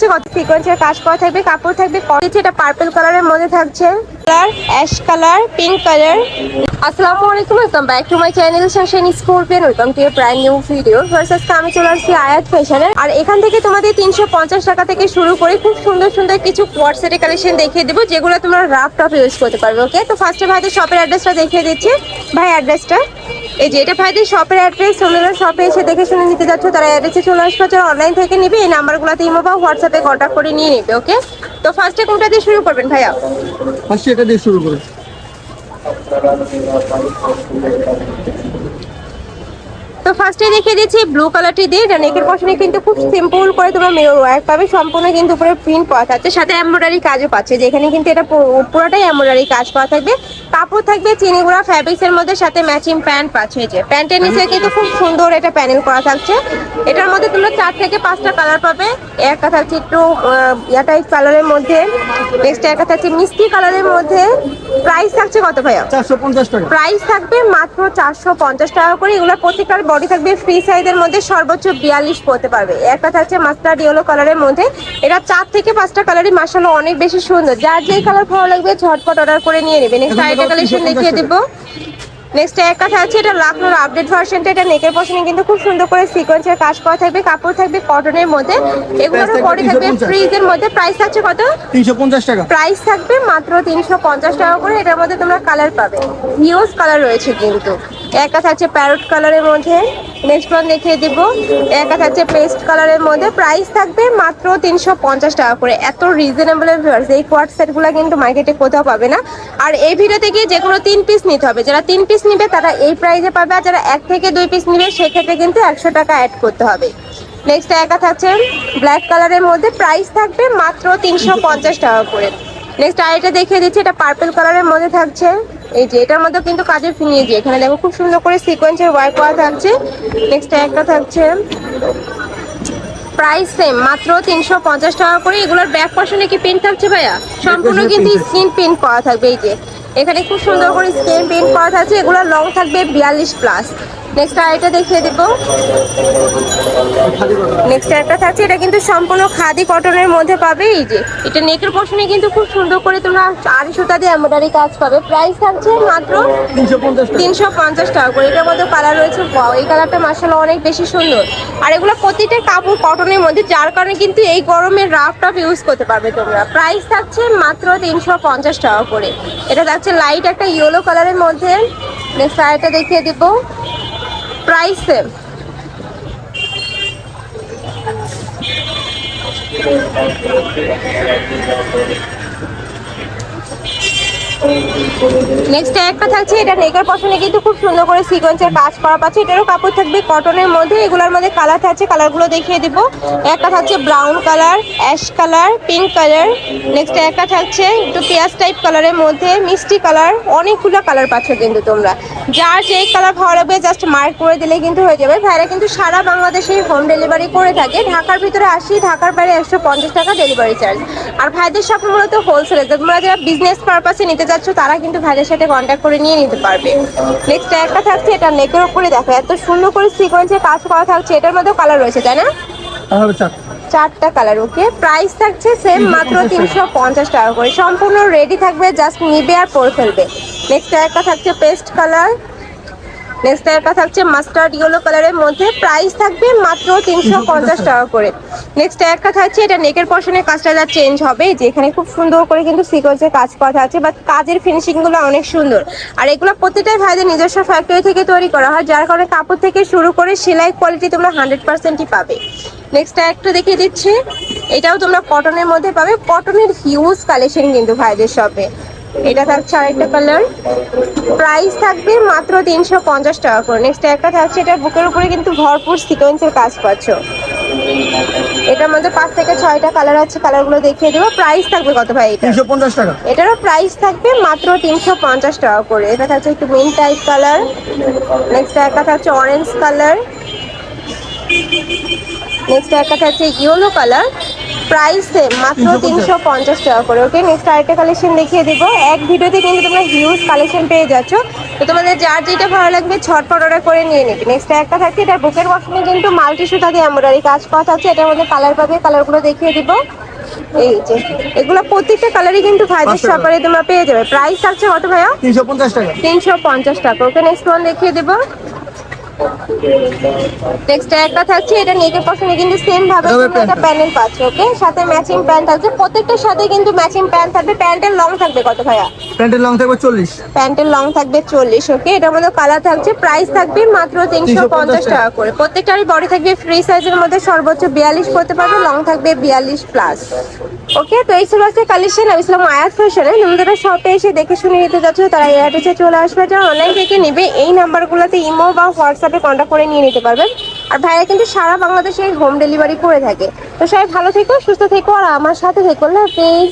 থাকছে, কত সিকোয়েন্সের কাজ করা থাকবে, কাপড় থাকবে এটা পার্পল কালারের মধ্যে থাকছে। Colour ash colour pink colour আসসালামু আলাইকুম welcome back to my channel শাসন scorpion welcome to brand new video আজকে আমি চলে আসছি আয়াত ফ্যাশনের আর এখান থেকে তোমাদের তিনশো পঞ্চাশ টাকা থেকে শুরু করে খুব সুন্দর সুন্দর কিছু কোয়ার্ড কালেকশন দেখিয়ে দেবো, যেগুলো তোমরা রাফ টপ ইউজ করতে পারবে ওকে তো ফার্স্টে ভাইদের শপের অ্যাড্রেসটা দেখিয়ে দিচ্ছি। ভাই অ্যাড্রেসটা এই যে, এটা ভাইদের শপের অ্যাড্রেস তোমরা শপে এসে দেখে শুনে নিতে যাচ্ছ, তারা অ্যাড্রেসে চলে আসবে, যারা অনলাইন থেকে নিবে, এই নাম্বারগুলোতে ইমো বা হোয়াটসঅ্যাপে কন্ট্যাক্ট করে নিয়ে নেবে ওকে তো ফার্স্টে কোনটা দিয়ে শুরু করবেন ভাইয়া? ফার্স্টে এটা দিয়ে শুরু করে। তো ফার্স্টে দেখিয়ে দিচ্ছি ব্লু কালারটি দিয়ে, এটা নেকের পশনে কিন্তু খুব সিম্পল করে তোমরা মিরর ওয়ার্ক পাবে। সম্পূর্ণ কিন্তু উপরে প্রিন্ট পাওয়া থাকছে সাথে এমব্রয়ডারি কাজও পাচ্ছে। যেখানে কিন্তু এটা পুরো- পুরোটাই এমব্রয়ডারি কাজ পাওয়া থাকবে। কাপড় থাকবে চিনিগুড়া ফ্যাব্রিক্স এর মধ্যে, সাথে ম্যাচিং প্যান্ট পাচ্ছে যে। প্যান্টের নিচে কিন্তু খুব সুন্দর এটা প্যানেল করা থাকছে। এটার মধ্যে তোমরা চার থেকে পাঁচটা কালার পাবে। একটা থাকছে একটু ইয়া টাইপ কালারের মধ্যে নেক্সট একটা থাকছে মিষ্টি কালারের মধ্যে। প্রাইস থাকছে কত ভাইয়া? চারশো পঞ্চাশ টাকা। প্রাইস থাকবে মাত্র চারশো পঞ্চাশ টাকা করে। এগুলো প্রত্যেকটার বডি থাকবে ফ্রি সাইজের মধ্যে সর্বোচ্চ বিয়াল্লিশ পড়তে পারবে। একটা থাকছে মাস্টার্ড ইয়েলো কালারের মধ্যে। এটা চার থেকে পাঁচটা কালারই মাসালো অনেক বেশি সুন্দর। যার যেই কালার ভালো লাগবে ঝটপট অর্ডার করে নিয়ে নেবে নেক্সট আইটা কালেকশন দেখিয়ে দেবো। নেক্সট এক কথা আছে এটা লাখনোর আপডেট ভার্সনটা এটা নেকের পশনে কিন্তু খুব সুন্দর করে সিকোয়েন্সের কাজ করা থাকবে কাপড় থাকবে কটনের মধ্যে এগুলোর পরে বডি থাকবে 350 ফ্রিজের মধ্যে। প্রাইস থাকছে কত? তিনশো পঞ্চাশ টাকা। প্রাইস থাকবে মাত্র তিনশো পঞ্চাশ টাকা করে এটার মধ্যে তোমরা কালার পাবে। হিউজ কালার রয়েছে কিন্তু। একটা থাকছে প্যারট কালারের মধ্যে। নেক্সট দেখিয়ে দিব। একটা থাকছে পেস্ট কালারের মধ্যে। প্রাইস থাকবে মাত্র তিনশো পঞ্চাশ টাকা করে। এত রিজনেবল এই কোয়ার্ট সেটগুলো কিন্তু মার্কেটে কোথাও পাবে না। আর এই ভিডিও থেকে যে কোনো তিন পিস নিতে হবে। যারা তিন পিস নিবে, তারা এই প্রাইসে পাবে। আর যারা এক থেকে দুই পিস নিবে, সেক্ষেত্রে কিন্তু একশো টাকা অ্যাড করতে হবে। নেক্সট একা থাকছে ব্ল্যাক কালারের মধ্যে। প্রাইস থাকবে মাত্র তিনশো পঞ্চাশ টাকা করে। নেক্সট আরেকটা দেখিয়ে দিচ্ছি। এটা পার্পল কালারের মধ্যে থাকছে। এই যে এটার মধ্যে কিন্তু কাজের ফিনিয়ে যে এখানে দেখো খুব সুন্দর করে সিকোয়েন্সের ওয়ার্ক করা থাকছে নেক্সট একটা থাকছে প্রাইস সেম মাত্র তিনশো পঞ্চাশ টাকা করে। এগুলোর ব্যাক পশনে কি প্রিন্ট থাকছে ভাইয়া? সম্পূর্ণ কিন্তু স্কিন প্রিন্ট করা থাকবে। এই যে এখানে খুব সুন্দর করে স্ক্রিন প্রিন্ট করা থাকছে এগুলো লং থাকবে বিয়াল্লিশ প্লাস নেক্সট আরেকটা দেখিয়ে দেবো। নেক্সট একটা থাকছে এটা কিন্তু সম্পূর্ণ খাদি কটনের মধ্যে পাবে এই যে। এটা নেকের পশনে কিন্তু খুব সুন্দর করে তোমরা আড়ি সুতা দিয়ে এমব্রয়ডারি কাজ পাবে। প্রাইস থাকছে মাত্র তিনশো পঞ্চাশ টাকা। করে। এটার মধ্যে কালার রয়েছে এই কালারটা মাসাল্লাহ অনেক বেশি সুন্দর। আর এগুলো প্রতিটা কাপড় কটনের মধ্যে যার কারণে কিন্তু এই গরমে রাফ টপ ইউজ করতে পারবে তোমরা। প্রাইস থাকছে মাত্র তিনশো পঞ্চাশ টাকা করে। এটা থাকছে লাইট একটা ইয়েলো কালারের মধ্যে। নেক্সট আরেকটা দেখিয়ে দিব। Price same. নেক্সট একটা থাকছে, এটা নেকের পশনে কিন্তু খুব সুন্দর করে সিকোয়েন্সের কাজ করা পাচ্ছে। এটারও কাপড় থাকবে কটনের মধ্যে, এগুলোর মধ্যে কালার থাকছে কালারগুলো দেখিয়ে দিব। একটা থাকছে brown colour ash colour pink colour next একটা থাকছে একটু পেঁয়াজ টাইপ কালারের মধ্যে, মিষ্টি কালার অনেকগুলো কালার পাচ্ছ কিন্তু তোমরা। যার যে কালার ভালো লাগবে জাস্ট মার্ক করে দিলে কিন্তু হয়ে যাবে। ভাইরা কিন্তু সারা বাংলাদেশে হোম ডেলিভারি করে থাকে। ঢাকার ভিতরে আসি, ঢাকার বাইরে একশো পঞ্চাশ টাকা ডেলিভারি চার্জ আর ভাইদের সব মূলত হোলসেলে তোমরা যারা বিজনেস পারপাসে নিতে যাচ্ছ তারা কিন্তু ভাইদের সাথে কন্ট্যাক্ট করে নিয়ে নিতে পারবে। নেক্সট একটা থাকছে এটা নেকের উপরে দেখো এত সুন্দর করে সিকোয়েন্সে কাজ করা থাকছে এটার মধ্যেও কালার রয়েছে তাই না? চার চারটা। কালার ওকে প্রাইস থাকছে সেম মাত্র তিনশো পঞ্চাশ টাকা করে। সম্পূর্ণ রেডি থাকবে জাস্ট নিবে আর পরে ফেলবে। নেক্সট একটা থাকছে পেস্ট কালার নেক্সট একটা থাকছে মাস্টার্ড ইয়েলো কালারের মধ্যে। প্রাইস থাকবে মাত্র তিনশো পঞ্চাশ টাকা করে। নেক্সট একটা থাকছে, এটা নেকের পশনে কাজটা যা চেঞ্জ হবে যে এখানে খুব সুন্দর করে কিন্তু সিকোয়েন্সের কাজ করা আছে বাট কাজের ফিনিশিংগুলো অনেক সুন্দর। আর এগুলো প্রত্যেকটাই ভাইদের নিজস্ব ফ্যাক্টরি থেকে তৈরি করা হয়, যার কারণে কাপড় থেকে শুরু করে সেলাই কোয়ালিটি তোমরা হান্ড্রেড পার্সেন্টই পাবে। নেক্সট একটা দেখিয়ে দিচ্ছি, এটাও তোমরা কটনের মধ্যে পাবে। কটনের হিউজ কালেকশন কিন্তু ভাইদের শপে এটা থাকছে আরেকটা কালার। প্রাইস থাকবে মাত্র তিনশো পঞ্চাশ টাকা করে। নেক্সট একটা থাকছে এটা বুকের উপরে কিন্তু ভরপুর সিকোয়েন্সের কাজ পাচ্ছ। এটার মধ্যে পাঁচ থেকে ছয়টা কালার আছে কালারগুলো দেখিয়ে দেবো। প্রাইস থাকবে কত ভাই তিনশো পঞ্চাশ টাকা। এটারও প্রাইস থাকবে মাত্র তিনশো পঞ্চাশ টাকা করে। এটা থাকছে একটু মিন টাইপ কালার নেক্সট একটা থাকছে অরেঞ্জ কালার নেক্সট একটা থাকছে ইয়েলো কালার প্রাইস সেম মাত্র তিনশো পঞ্চাশ। টাকা করে ওকে নেক্সট আরেকটা কালেকশন দেখিয়ে দিব। এক ভিডিওতে কিন্তু তোমরা হিউজ কালেকশন পেয়ে যাচ্ছ। তো তোমাদের যার যেটা ভালো লাগবে ছটপট অর্ডার করে নিয়ে নিবে। নেক্সট একটা থাকছে এটা বুকের বক্সে কিন্তু মাল্টি সুতা দিয়ে এমব্রয়ডারি কাজ করা থাকছে এটার মধ্যে কালার পাবে কালারগুলো দেখিয়ে দিব। এই যে এগুলো প্রত্যেকটা কালারই কিন্তু ভাইদের। শপারে তোমরা পেয়ে যাবে। প্রাইস থাকছে কত ভাইয়া? তিনশো পঞ্চাশ টাকা। তিনশো পঞ্চাশ টাকা ওকে নেক্সট ওয়ান দেখিয়ে দেবো। নেক্সট একটা থাকছে এটা কিন্তু সেম ভাবে তোমরা প্যানেল পাচ্ছ ওকে সাথে ম্যাচিং প্যান্ট থাকছে প্রত্যেকটার সাথে কিন্তু ম্যাচিং প্যান্ট থাকবে প্যান্টের লং থাকবে কত ভাইয়া? প্যান্টের লং থাকবে চল্লিশ। প্যান্টের লং থাকবে চল্লিশ ওকে এটার মধ্যে কালার থাকছে প্রাইস থাকবে মাত্র 350 টাকা করে। প্রত্যেকটারই বডি থাকবে ফ্রি সাইজের মধ্যে সর্বোচ্চ বিয়াল্লিশ করতে পারবে লং থাকবে বিয়াল্লিশ প্লাস ওকে তো এই ছিল আজকে কালেকশন আমি ছিলাম আয়াত ফ্যাশনে। তুমি যারা শপে এসে দেখে শুনে নিতে যাচ্ছ তারা এই অ্যাড্রেসে চলে আসবে। যারা অনলাইন থেকে নেবে এই নাম্বারগুলোতে ইমো বা হোয়াটসঅ্যাপে কন্ট্যাক্ট করে নিয়ে নিতে পারবেন। আর ভাইয়া কিন্তু সারা বাংলাদেশে হোম ডেলিভারি করে থাকে। তো সবাই ভালো থেকো, সুস্থ থেকো, আর আমার সাথে থেকো না প্লিজ